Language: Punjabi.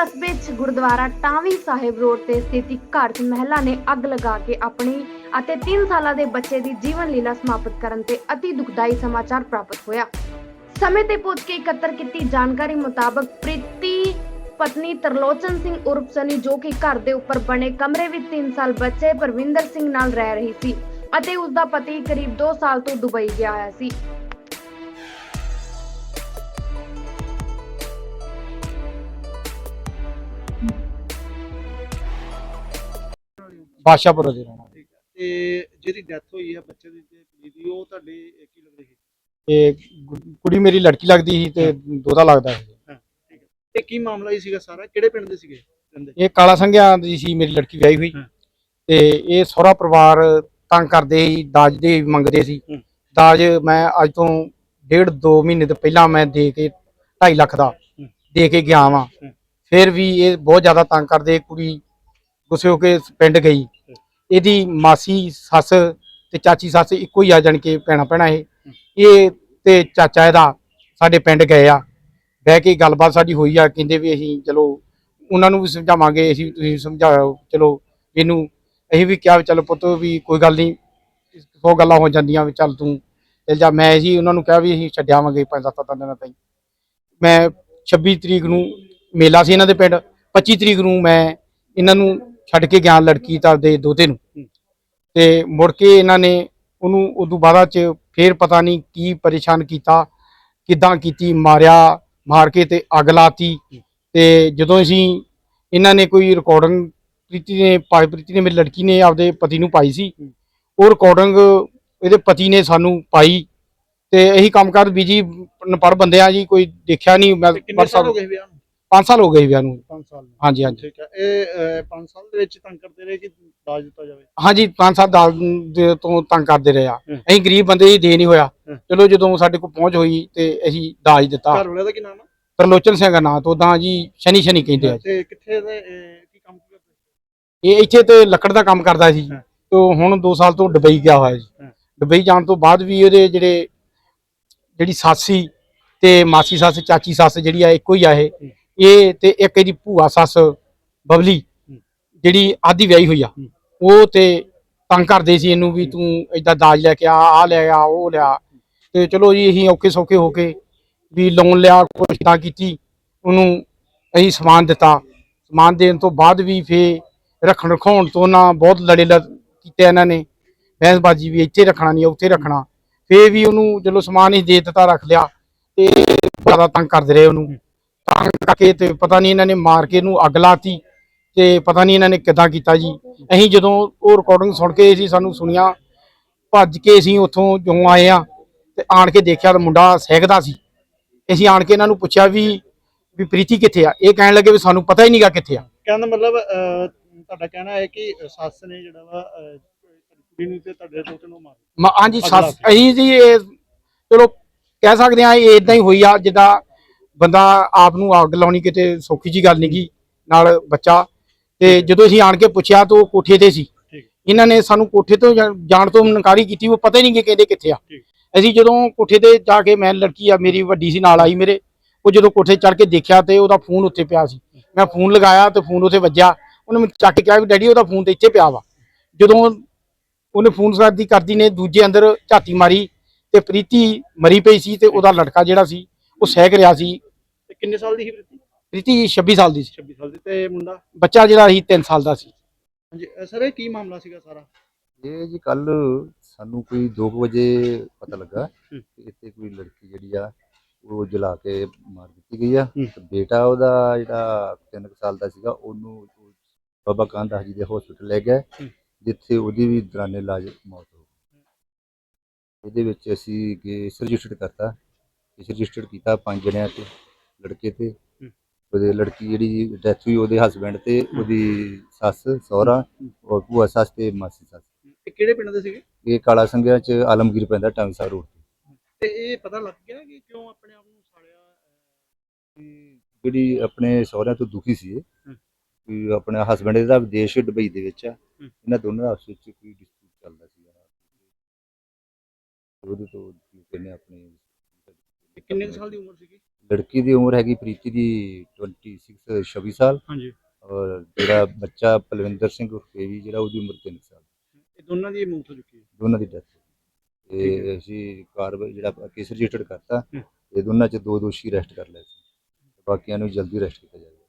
ਕਸਬੇ 'ਚ ਗੁਰਦੁਆਰਾ ਟਾਵੀ ਸਾਹਿਬ ਰੋਡ ਤੇ ਸਥਿਤ ਇੱਕ ਘਰ 'ਚ ਮਹਿਲਾ ਨੇ ਅੱਗ ਲਗਾ ਕੇ ਆਪਣੀ ਅਤੇ 3 ਸਾਲਾਂ ਦੇ ਬੱਚੇ ਦੀ ਜੀਵਨ ਲੀਲਾ ਸਮਾਪਤ ਕਰਨ ਤੇ ਅਤੀ ਦੁਖਦਾਈ ਸਮਾਚਾਰ ਪ੍ਰਾਪਤ ਹੋਇਆ। ਸਮੇਂ ਤੇ ਪਹੁੰਚ ਕੇ ਇਕੱਤਰ ਕੀਤੀ ਜਾਣਕਾਰੀ ਮੁਤਾਬਕ ਪ੍ਰੀਤੀ, ਪਤਨੀ ਤਰਲੋਚਨ ਸਿੰਘ ਉਰਫ ਸਨੀ ਜੋ ਕਿ ਘਰ ਦੇ ਉੱਪਰ ਬਣੇ ਕਮਰੇ ਵਿੱਚ 3 ਸਾਲ ਬੱਚੇ ਪਰਵਿੰਦਰ ਸਿੰਘ ਨਾਲ ਰਹਿ ਰਹੀ ਸੀ ਅਤੇ ਉਸ ਦਾ ਪਤੀ ਕਰੀਬ 2 ਸਾਲ ਤੋਂ ਦੁਬਈ ਗਿਆ ਹੋਇਆ ਸੀ। ਬਾਦਸ਼ਾਹਪੁਰ ਦੇ ਰਹਿਣਾ ਠੀਕ ਹੈ। ਤੇ ਜਿਹਦੀ ਡੈਥ ਹੋਈ ਹੈ ਬੱਚੇ ਦੀ ਤੇ ਕੁੜੀ ਦੀ ਉਹ ਤੁਹਾਡੇ ਕੀ ਲੱਗਦੇ ਸੀ? ਤੇ ਗੁ- ਕੁੜੀ ਮੇਰੀ ਲੜਕੀ ਲੱਗਦੀ ਸੀ ਤੇ ਦੋਤਾ ਲੱਗਦਾ ਸੀ। ਠੀਕ ਹੈ। ਤੇ ਕੀ ਮਾਮਲਾ ਹੀ ਸੀਗਾ ਸਾਰਾ? ਕਿਹੜੇ ਪਿੰਡ ਦੇ ਸੀਗੇ ਰਹਿੰਦੇ? ਇਹ ਕਾਲਾ ਸੰਘਿਆ ਦੀ ਸੀ ਮੇਰੀ ਲੜਕੀ ਵਿਆਹੀ ਹੋਈ। ਹਾਂ। ਤੇ ਇਹ ਸਹੁਰਾ ਪਰਿਵਾਰ ਤੰਗ ਕਰਦੇ ਸੀ ਦਾਜ ਦੇ ਮੰਗਦੇ ਸੀ। ਹੂੰ। ਦਾਜ ਮੈਂ ਅੱਜ ਤੋਂ ਡੇਢ ਦੋ ਮਹੀਨੇ ਤੋਂ ਪਹਿਲਾਂ ਮੈਂ ਦੇ ਕੇ 2.5 ਲੱਖ ਦਾ ਹੂੰ। ਦੇ ਕੇ ਗਿਆ ਵਾਂ। ਹੂੰ। ਫਿਰ ਵੀ ਇਹ ਬਹੁਤ ਜ਼ਿਆਦਾ ਤੰਗ ਕਰਦੇ ਕੁੜੀ ਗੁੱਸੇ ਹੋ ਕੇ ਪਿੰਡ ਗਈ। ਇਹਦੀ ਮਾਸੀ, ਸੱਸ ਤੇ ਚਾਚੀ, ਸੱਸ ਇੱਕੋ ਹੀ ਆ ਜਾਣ ਕੇ ਭੈਣਾ ਭੈਣਾ ਇਹ। ਇਹ ਤੇ ਚਾਚਾ ਇਹਦਾ ਸਾਡੇ ਪਿੰਡ ਗਏ ਆ। ਬਹਿ ਕੇ ਗੱਲਬਾਤ ਸਾਡੀ ਹੋਈ ਆ, ਕਹਿੰਦੇ ਵੀ ਅਸੀਂ ਚਲੋ ਉਹਨਾਂ ਨੂੰ ਵੀ ਸਮਝਾਵਾਂਗੇ, ਅਸੀਂ ਤੁਸੀਂ ਸਮਝਾਓ, ਚਲੋ ਇਹਨੂੰ ਅਸੀਂ ਵੀ ਕਿਹਾ ਵੀ ਚਲੋ ਪੁੱਤ ਵੀ ਕੋਈ ਗੱਲ ਨਹੀਂ, ਸੌ ਗੱਲਾਂ ਹੋ ਜਾਂਦੀਆਂ ਵੀ ਚੱਲ ਤੂੰ ਚੱਲ ਜਾ। ਮੈਂ ਜੀ ਉਹਨਾਂ ਨੂੰ ਕਿਹਾ ਵੀ ਅਸੀਂ ਛੱਡਿਆਵਾਂਗੇ ਪੰਜ ਸੱਤ ਦਿਨਾਂ ਤਾਈਂ। ਮੈਂ 26 ਤਰੀਕ ਨੂੰ ਮੇਲਾ ਸੀ ਇਹਨਾਂ ਦੇ ਪਿੰਡ 25 ਤਰੀਕ ਨੂੰ ਮੈਂ ਇਹਨਾਂ ਨੂੰ ਛੱਡ ਕੇ ਗਿਆ ਲੜਕੀ ਤਾਂ ਦੇ ਦੋਤੇ ਨੂੰ। ਤੇ ਮੁੜ ਕੇ ਇਹਨਾਂ ਨੇ ਉਹਨੂੰ ਉਦੋਂ ਬਾਅਦ ਚ ਫੇਰ ਪਤਾ ਨਹੀਂ ਕੀ ਪਰੇਸ਼ਾਨ ਕੀਤਾ ਕਿਦਾਂ ਕੀਤੀ ਮਾਰਿਆ ਮਾਰ ਕੇ ਤੇ ਅੱਗ ਲਾਤੀ। ਤੇ ਜਦੋਂ ਅਸੀਂ ਇਹਨਾਂ ਨੇ ਕੋਈ ਰਿਕਾਰਡਿੰਗ ਪ੍ਰੀਤੀ ਨੇ ਪਾਈ ਪ੍ਰੀਤੀ ਨੇ ਮੇਰੀ ਲੜਕੀ ਨੇ ਆਪਦੇ ਪਤੀ ਨੂੰ ਪਾਈ ਸੀ। ਉਹ ਰਿਕਾਰਡਿੰਗ ਇਹਦੇ ਪਤੀ ਨੇ ਸਾਨੂੰ ਪਾਈ। ਤੇ ਇਹੀ ਕੰਮਕਾਰ ਬੀਜੀ ਪਰ ਬੰਦੇ ਆ ਜੀ ਕੋਈ ਦੇਖਿਆ ਨਹੀਂ ਮੈਂ ਤੇ ਕਿੰਨੇ 5 ਸਾਲ ਹੋ ਗਏ ਵਿਆਹ ਨੂੰ। 5 ਸਾਲ। ਨੂੰ ਹਾਂਜੀ ਹਾਂਜੀ। ਠੀਕ ਹੈ। ਇਹ 5 ਸਾਲ ਦੇ ਵਿੱਚ ਤੰਗ ਕਰਦੇ ਰਹੇ ਕਿ ਦਾਜ ਦਿੱਤਾ ਜਾਵੇ? ਹਾਂਜੀ ਪੰਜ ਸੱਤ ਸਾਲ ਦੇ ਤੋਂ ਤੰਗ ਕਰਦੇ ਰਹੇ ਆ। ਅਸੀਂ ਗਰੀਬ ਬੰਦੇ ਜੀ ਦੇ ਨਹੀਂ ਹੋਇਆ। ਚਲੋ ਜਦੋਂ ਸਾਡੇ ਕੋਲ ਪਹੁੰਚ ਹੋਈ ਤੇ ਅਸੀਂ ਦਾਜ ਦਿੱਤਾ। ਘਰ ਵਾਲੇ ਦਾ ਕੀ ਨਾਮ ਹੈ ਤਰਲੋਚਨ ਸਿੰਘ ਦਾ ਨਾਂ ਤੋਂ ਉਦਾਂ ਜੀ ਸ਼ਨੀ ਸ਼ਨੀ ਕਹਿੰਦੇ ਆ। ਜੀ। ਤੇ ਕਿੱਥੇ ਦੇ ਇਹ ਕੀ ਕੰਮ ਕਰਦੇ ਇਹ ਇੱਥੇ ਤੇ ਲੱਕੜ ਦਾ ਕੰਮ ਕਰਦਾ ਸੀ ਹਾਂ। ਤੇ ਹੁਣ 2 ਸਾਲ ਤੋਂ ਦੁਬਈ ਗਿਆ ਹੋਇਆ ਜੀ। ਹਾਂ। ਦੁਬਈ ਜਾਣ ਤੋਂ ਬਾਅਦ ਵੀ ਇਹਦੇ ਜਿਹੜੇ ਜਿਹੜੀ ਸੱਸ ਤੇ ਮਾਸੀ ਸੱਸ ਚਾਚੀ ਸੱਸ ਜਿਹੜੀ ਆ ਇੱਕੋ ਹੀ ਆ ਇਹ। ਹੂੰ। ਇਹ ਤੇ ਇੱਕ ਇਹਦੀ ਭੂਆ ਸੱਸ ਬਬਲੀ। ਜਿਹੜੀ ਆਦੀ ਵਿਆਹੀ ਹੋਈ ਆ। ਉਹ ਤੇ ਤੰਗ ਕਰਦੇ ਸੀ ਇਹਨੂੰ ਵੀ ਤੂੰ ਏਦਾਂ ਦਾਜ ਲੈ ਕੇ ਆ ਆ ਲੈ ਆ ਉਹ ਲਿਆ ਤੇ ਚਲੋ ਜੀ ਅਸੀਂ ਔਖੇ ਸੌਖੇ ਹੋ ਕੇ ਵੀ ਲੋਨ ਲਿਆ ਕੁਛ ਤਾਂ ਕੀਤੀ ਉਹਨੂੰ ਅਸੀਂ ਸਮਾਨ ਦਿੱਤਾ। ਸਮਾਨ ਦੇਣ ਤੋਂ ਬਾਅਦ ਵੀ ਫੇ ਰੱਖਣ ਰਖਾਉਣ ਤੋਂ ਨਾ ਬਹੁਤ ਲੜੇ ਲੜ ਕੀਤੇ ਇਹਨਾਂ ਨੇ। ਬਹਿਸਬਾਜੀ ਵੀ ਇੱਥੇ ਰੱਖਣਾ ਨਹੀਂ ਉੱਥੇ ਰੱਖਣਾ। ਫੇ ਵੀ ਉਹਨੂੰ ਚਲੋ ਸਮਾਨ ਹੀ ਦੇ ਦਿੱਤਾ ਰੱਖ ਲਿਆ ਤੇ ਜ਼ਿਆਦਾ ਤੰਗ ਕਰਦੇ ਰਹੇ ਉਹਨੂੰ। ਤੰਗ ਕਰਕੇ ਤੇ ਪਤਾ ਨਹੀਂ ਇਹਨਾਂ ਨੇ ਮਾਰ ਕੇ ਇਹਨੂੰ ਅੱਗ ਲਾਤੀ ਤੇ ਪਤਾ ਨਹੀਂ ਇਹਨਾਂ ਨੇ ਕਿੱਦਾਂ ਕੀਤਾ ਜੀ। ਅਸੀਂ ਜਦੋਂ ਉਹ ਰਿਕਾਰਡਿੰਗ ਸੁਣ ਕੇ ਅਸੀਂ ਸਾਨੂੰ ਸੁਣੀਆਂ ਭੱਜ ਕੇ ਅਸੀਂ ਉੱਥੋਂ ਜੋ ਆਏ ਆ ਤੇ ਆਣ ਕੇ ਦੇਖਿਆ ਤਾਂ ਮੁੰਡਾ ਸਹਿਕਦਾ ਸੀ। ਅਸੀਂ ਆਣ ਕੇ ਇਹਨਾਂ ਨੂੰ ਪੁੱਛਿਆ ਵੀ ਵੀ ਪ੍ਰੀਤੀ ਕਿੱਥੇ ਆ? ਇਹ ਕਹਿਣ ਲੱਗੇ ਵੀ ਸਾਨੂੰ ਪਤਾ ਹੀ ਨਹੀਂਗਾ ਕਿੱਥੇ ਆ। ਕਹਿਣ ਦਾ ਮਤਲਬ ਤੁਹਾਡਾ ਕਹਿਣਾ ਹੈ ਕਿ ਸੱਸ ਨੇ ਜਿਹੜਾ ਵਾ ਕੁੜੀ ਨੂੰ ਤੇ ਤੁਹਾਡੇ ਦੋਤੇ ਨੂੰ ਮਾਰ ਮ- ਹਾਂਜੀ ਸੱਸ ਅਸੀਂ ਜੀ ਇਹ ਚਲੋ ਕਹਿ ਸਕਦੇ ਆ ਇਹ ਇਦਾਂ ਹੀ ਹੋਈ ਆ ਜਿੱਦਾਂ ਬੰਦਾ ਆਪ ਨੂੰ ਅੱਗ ਲਾਉਣੀ ਕਿਤੇ ਸੌਖੀ ਜੀ ਗੱਲ ਨਹੀਂ ਗੀ ਨਾਲ ਬੱਚਾ। ਤੇ ਜਦੋਂ ਅਸੀਂ ਆਣ ਕੇ ਪੁੱਛਿਆ ਤਾਂ ਉਹ ਕੋਠੇ ਤੇ ਸੀ। ਇਹਨਾਂ ਨੇ ਸਾਨੂੰ ਕੋਠੇ ਤੋਂ ਜਾਣ ਤੋਂ ਨਕਾਰੀ ਕੀਤੀ ਉਹ ਪਤਾ ਹੀ ਨਹੀਂ ਕਿ ਕਹਿੰਦੇ ਕਿੱਥੇ ਆ। ਅਸੀਂ ਜਦੋਂ ਕੋਠੇ ਤੇ ਜਾ ਕੇ ਮੈਂ ਲੜਕੀ ਆ ਮੇਰੀ ਵੱਡੀ ਸੀ ਨਾਲ ਆਈ ਮੇਰੇ ਉਹ ਜਦੋਂ ਕੋਠੇ ਚੜ ਕੇ ਦੇਖਿਆ ਤੇ ਉਹਦਾ ਫੋਨ ਉੱਤੇ ਪਿਆ ਸੀ। ਮੈਂ ਫੋਨ ਲਗਾਇਆ ਤੇ ਫੋਨ ਉੱਥੇ ਵੱਜਿਆ। ਉਹਨੇ ਮੈਨੂੰ ਚੱਕ ਕੇ ਕਿਹਾ ਵੀ ਡੈਡੀ ਉਹਦਾ ਫੋਨ ਤੇ ਇੱਥੇ ਪਿਆ ਵਾ। ਜਦੋਂ ਉਹਨੇ ਫੋਨ ਕਰਦੀ ਕਰਦੀ ਨੇ ਦੂਜੇ ਅੰਦਰ ਝਾਤੀ ਮਾਰੀ ਤੇ ਪ੍ਰੀਤੀ ਮਰੀ ਪਈ ਸੀ ਤੇ ਉਹਦਾ ਲੜਕਾ ਜਿਹੜਾ ਸੀ ਉਹ ਸਹਿਕ ਰਿਹਾ ਸੀ। ਕਿੰਨੇ ਸਾਲ ਦੀ ਸੀ ਪ੍ਰੀਤੀ? ਪ੍ਰੀਤੀ 26 ਸਾਲ ਦੀ ਸੀ। 26 ਸਾਲ ਦੀ। ਤੇ ਮੁੰਡਾ? ਬੱਚਾ ਜਿਹੜਾ ਸੀ 3 ਸਾਲ ਦਾ ਸੀ। ਹਾਂਜੀ ਸਰ ਇਹ ਕੀ ਮਾਮਲਾ ਸੀਗਾ ਸਾਰਾ? ਇਹ ਜੀ ਕੱਲ ਸਾਨੂੰ ਕੋਈ 2 ਵਜੇ ਪਤਾ ਲੱਗਾ। ਕਿ ਇੱਥੇ ਕੋਈ ਲੜਕੀ ਜਿਹੜੀ ਆ ਉਹ ਜਲਾ ਕੇ ਮਾਰ ਦਿੱਤੀ ਗਈ ਆ। ਹੂੰ। ਤੇ ਬੇਟਾ ਉਹਦਾ ਜਿਹੜਾ 3 ਸਾਲ ਦਾ ਸੀਗਾ ਉਹਨੂੰ ਉਹ ਬਾਬਾ ਕਾਂਦਾ ਜੀ ਦੇ ਹਸਪੀਟਲ ਲੈ ਗਏ ਹੂੰ। ਜਿੱਥੇ ਉਹਦੀ ਵੀ ਦੌਰਾਨੇ ਇਲਾਜ ਮੌਤ ਹੋ ਗਈ ਇਹਦੇ ਵਿੱਚ ਅਸੀਂ ਕੇਸ ਰਜਿਸਟਰਡ ਕਰਤਾ। ਕੇਸ ਰਜਿਸਟਰਡ ਕੀਤਾ ਪੰਜ ਜਣਿਆਂ ਤੇ। ਲੜਕੇ ਤੇ। ਉਹਦੇ ਲੜਕੀ ਜਿਹੜੀ ਡੈਥ ਹੋਈ ਉਹਦੇ ਹਸਬੰਡ ਤੇ ਉਹਦੀ ਸੱਸ ਸਹੁਰਾ ਔਰ ਭੂਆ ਸੱਸ ਤੇ ਮਾਸੀ ਸੱਸ। ਇਹ ਕਿਹੜੇ ਪਿੰਡ ਦੇ ਸੀਗੇ? ਇਹ ਕਾਲਾ ਸੰਘਿਆ ਚ ਆਲਮਗੀਰ ਪੈਂਦਾ ਟਾਂਸਾ ਰੋਡ ਤੇ। ਤੇ ਇਹ ਪਤਾ ਲੱਗ ਗਿਆ ਕਿ ਕਿਉਂ ਆਪਣੇ ਆਪ ਨੂੰ ਸਾੜਿਆ ਇਹ ਜਿਹੜੀ ਆਪਣੇ ਸਹੁਰਿਆਂ ਤੋਂ ਦੁਖੀ ਸੀ ਇਹ। ਕਿ ਆਪਣਾ ਹਸਬੰਡ ਇਹਦਾ ਵਿਦੇਸ਼ ਦੁਬਈ ਦੇ ਵਿੱਚ ਆ। ਇਹਨਾਂ ਦੋਨਾਂ ਦਾ ਆਪਸ ਵਿੱਚ ਕੋਈ ਡਿਸਪਿਊਟ ਚੱਲਦਾ ਸੀ। ਉਹਦੇ ਤੋਂ ਕਹਿੰਦੇ ਆਪਣੇ ਕਿੰਨੇ ਕੁ ਸਾਲ ਦੀ ਉਮਰ ਸੀਗੀ? ਲੜਕੀ ਦੀ ਉਮਰ ਹੈਗੀ ਪ੍ਰੀਤੀ ਦੀ 26 26 ਸਾਲ। ਹਾਂਜੀ। ਔਰ ਜਿਹੜਾ ਬੱਚਾ ਪਲਵਿੰਦਰ ਸਿੰਘ ਉਰਫ ਵੀ ਜਿਹੜਾ ਉਹਦੀ ਉਮਰ 3 ਸਾਲ। ਇਹ ਦੋਨਾਂ ਦੀ ਮੌਤ ਹੋ ਚੁੱਕੀ ਹੈ? ਦੋਨਾਂ ਦੀ ਡੈਥ। ਤੇ ਅਸੀਂ ਕਾਰਵਾਈ ਜਿਹੜਾ ਕੇਸ ਰਜਿਸਟਰ ਕਰਤਾ। ਤੇ ਦੋਨਾਂ ਚ ਦੋ ਦੋਸ਼ੀ ਅਰੈਸਟ ਕਰ ਲਏ ਸੀ। ਬਾਕੀਆਂ ਨੂੰ ਜਲਦੀ ਅਰੈਸਟ ਕੀਤਾ ਜਾਏਗਾ